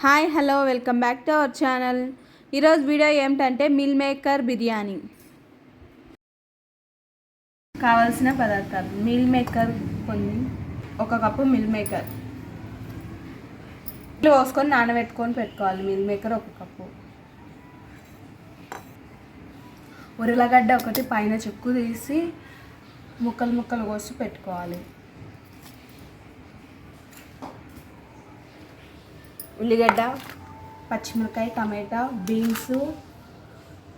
Hi hello welcome back to our channel. ఈరోజు video ఏమిటంటే meal maker biryani. కావలసిన పదార్థాలు. మిల్ మేకర్ కొన్ని ఒక కప్పు మిల్ మేకర్. ఇల్లు పోసుకొని నానబెట్టుకొని పెట్టుకోవాలి. మిల్ మేకర్ ఒక కప్పు. ఉరలగడ్డ ఒకటి పైన చెక్కు తీసి ముక్కలు ముక్కలు కోసి పెట్టుకోవాలి. ఉల్లిగడ్డ పచ్చిమిరకాయ టమాటా బీన్స్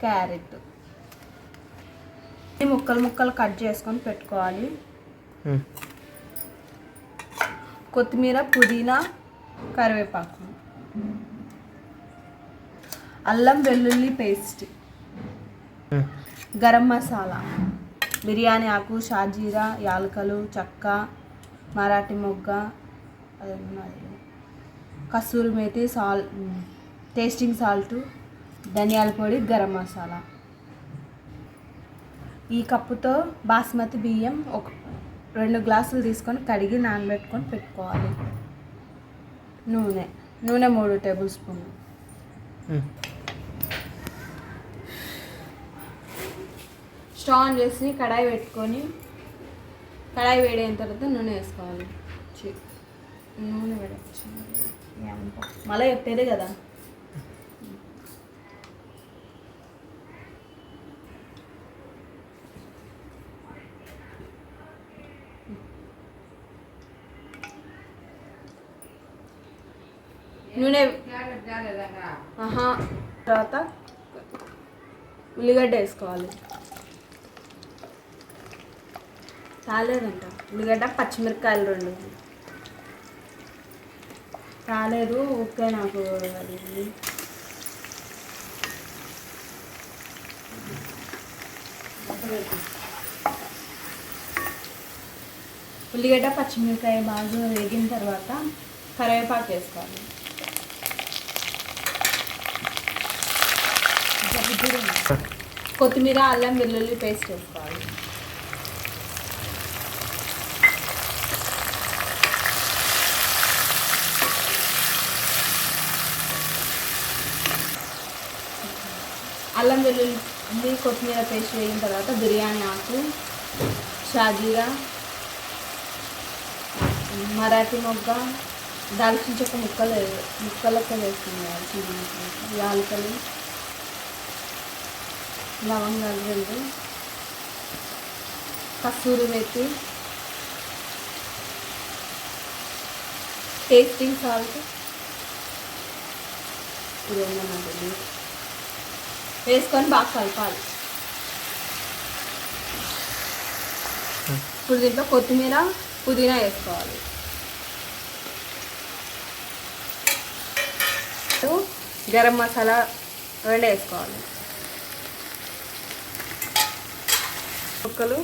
క్యారెట్. ఈ ముక్కలు ముక్కలు కట్ చేసుకొని పెట్టుకోవాలి. కొత్తిమీర పుదీనా కరివేపాకు. అల్లం వెల్లుల్లి పేస్ట్. గరం మసాలా. బిర్యానీ ఆకు షాజీరా యాలకలు చెక్క మరాఠీ మొగ్గ అది కస్తూరి మేతి సాల్ టేస్టింగ్ సాల్ట్ ధనియాల పొడి గరం మసాలా. ఈ కప్పుతో బాస్మతి బియ్యం ఒక రెండు గ్లాసులు తీసుకొని కడిగి నానబెట్టుకొని పెట్టుకోవాలి. నూనె నూనె మూడు టేబుల్ స్పూన్లు. స్టవ్ ఆన్ చేసి కడాయి పెట్టుకొని కడాయి వేడైన తర్వాత నూనె వేసుకోవాలి. నూనె వేడొచ్చు మళ్ళీ చెప్పేదే కదా. నూనె ఆహా. తర్వాత ఉల్లిగడ్డ వేసుకోవాలి. రాలేదంట ఉల్లిగడ్డ పచ్చిమిరపకాయలు రెండు. రాలేదు ఓకే నాకు అది ఉల్లిగడ్డ పచ్చిమిరపకాయ బాగా వేగిన తర్వాత కరివేపాకు వేసుకోవాలి. కొత్తిమీర అల్లం వెల్లుల్లి పేస్ట్ వేసుకోవాలి. అల్లం వెల్లుల్లి కొత్తిమీర పేస్ట్ వేసిన తర్వాత బిర్యానీ ఆకు షాజీరా మరాఠీ మొగ్గ దాల్చిన చెక్క ముక్కలు ముక్కలతో వేసుకున్నాను యాలకలు లవంగాలు రెండు కస్తూరి మెత్తి టేస్టింగ్ సాల్ట్ ఇది ఏంటన్నది వేసుకొని బాగా కలపాలి. ఇప్పుడు దీంట్లో కొత్తిమీర పుదీనా వేసుకోవాలి. గరం మసాలా రెండు వేసుకోవాలి. ముక్కలు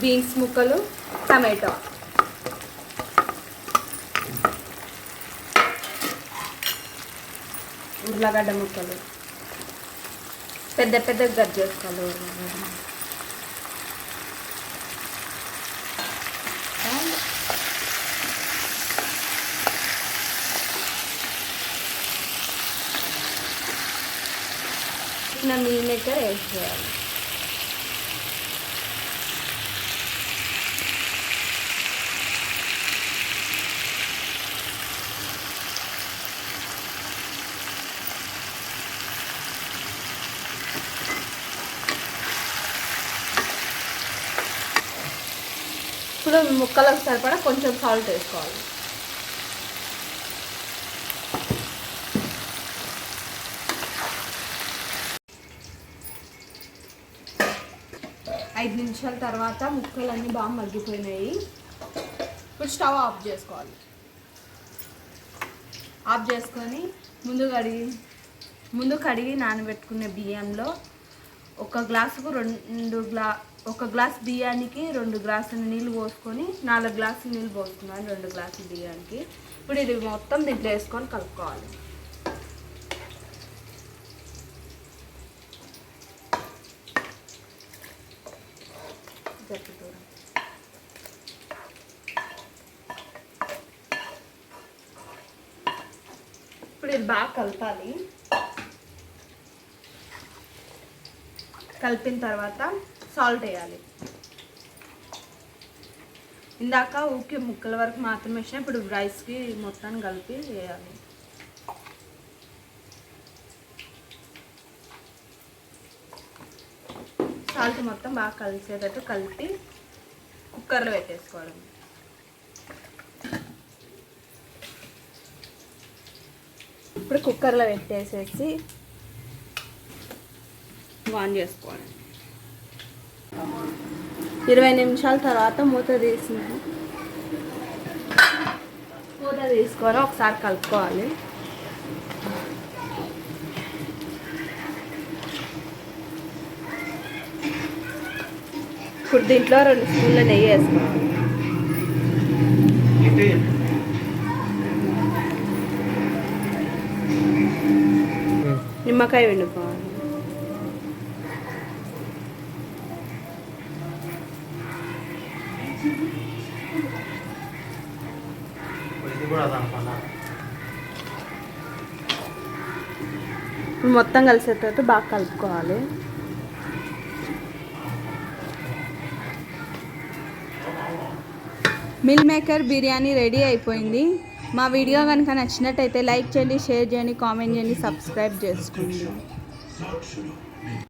బీన్స్ ముక్కలు టమాటో. ఉర్లగడ్డ ముక్కలు పెద్ద పెద్ద గట్ చేసుకోవాలి ఉర్లగడ్డ. చిన్న మీల్ మేకర్ వేసేయాలి ఇప్పుడు ముక్కలకు సరిపడా కొంచెం సాల్ట్ వేసుకోవాలి. ఐదు నిమిషాల తర్వాత ముక్కలన్నీ బాగా మగ్గిపోయినాయి. ఇప్పుడు స్టవ్ ఆఫ్ చేసుకోవాలి. ఆఫ్ చేసుకొని ముందు కడిగి ముందు కడిగి నానబెట్టుకునే బియ్యంలో ఒక గ్లాసుకు రెండు గ్లా ఒక గ్లాస్ బియ్యానికి రెండు గ్లాసుల నీళ్ళు పోసుకొని నాలుగు గ్లాసులు నీళ్ళు పోసుకున్నాను రెండు గ్లాసుల బియ్యానికి. ఇప్పుడు ఇది మొత్తం దీంట్లో వేసుకొని కలుపుకోవాలి. ఇప్పుడు ఇది బాగా కలపాలి. కలిపిన తర్వాత సాల్ట్ వేయాలి. ఇందాక ఊకే ముక్కల వరకు మాత్రమే వేసిన ఇప్పుడు రైస్కి మొత్తాన్ని కలిపి వేయాలి. సాల్ట్ మొత్తం బాగా కలిసేటట్టు కలిపి కుక్కర్లో పెట్టేసుకోవడం. ఇప్పుడు కుక్కర్లో పెట్టేసేసి ఆన్ చేసుకోవాలి. ఇరవై నిమిషాల తర్వాత మూత తీసిన మూత తీసుకొని ఒకసారి కలుపుకోవాలి. ఇప్పుడు దీంట్లో రెండు స్పూన్ల నెయ్యి వేసుకోవాలి. నిమ్మకాయ వండుకోవాలి ఇది కూడా ఇప్పుడు మొత్తం కలిసేటట్టు బాగా కలుపుకోవాలి. మిల్ మేకర్ బిర్యానీ రెడీ అయిపోయింది. మా వీడియో కనుక నచ్చినట్టయితే లైక్ చేయండి షేర్ చేయండి కామెంట్ చేయండి సబ్స్క్రైబ్ చేసుకోండి.